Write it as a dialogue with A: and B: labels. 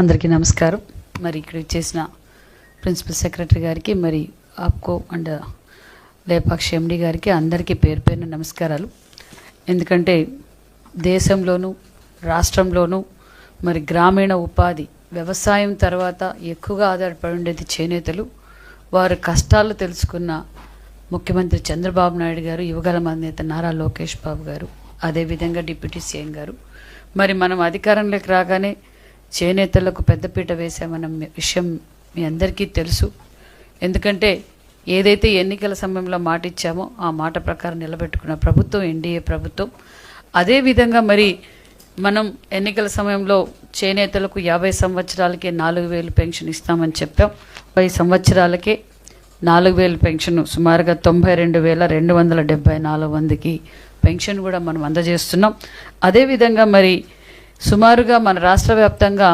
A: అందరికీ నమస్కారం. మరి ఇక్కడ చేసిన ప్రిన్సిపల్ సెక్రటరీ గారికి మరి ఆప్కో అండ్ లేపాక్షి ఎండి గారికి అందరికీ పేరు పేరున నమస్కారాలు. ఎందుకంటే దేశంలోనూ రాష్ట్రంలోనూ మరి గ్రామీణ ఉపాధి వ్యవసాయం తర్వాత ఎక్కువగా ఆధారపడి ఉండేది చేనేతలు. వారి కష్టాలు తెలుసుకున్న ముఖ్యమంత్రి చంద్రబాబు నాయుడు గారు యువగల నేత నారా లోకేష్ బాబు గారు అదేవిధంగా డిప్యూటీ సీఎం గారు. మరి మనం అధికారంలోకి రాగానే చేనేతలకు పెద్దపీట వేసామన్న విషయం మీ అందరికీ తెలుసు. ఎందుకంటే ఏదైతే ఎన్నికల సమయంలో మాట ఇచ్చామో ఆ మాట ప్రకారం నిలబెట్టుకున్న ప్రభుత్వం ఎన్డీఏ ప్రభుత్వం. అదేవిధంగా మరి మనం ఎన్నికల సమయంలో చేనేతలకు యాభై సంవత్సరాలకే నాలుగు వేలు పెన్షన్ ఇస్తామని చెప్పాం. పై సంవత్సరాలకే నాలుగు వేలు పెన్షన్ సుమారుగా తొంభై రెండు వేల రెండు వందల డెబ్బై నాలుగు మందికి పెన్షన్ కూడా మనం అందజేస్తున్నాం. అదేవిధంగా మరి సుమారుగా మన రాష్ట్ర వ్యాప్తంగా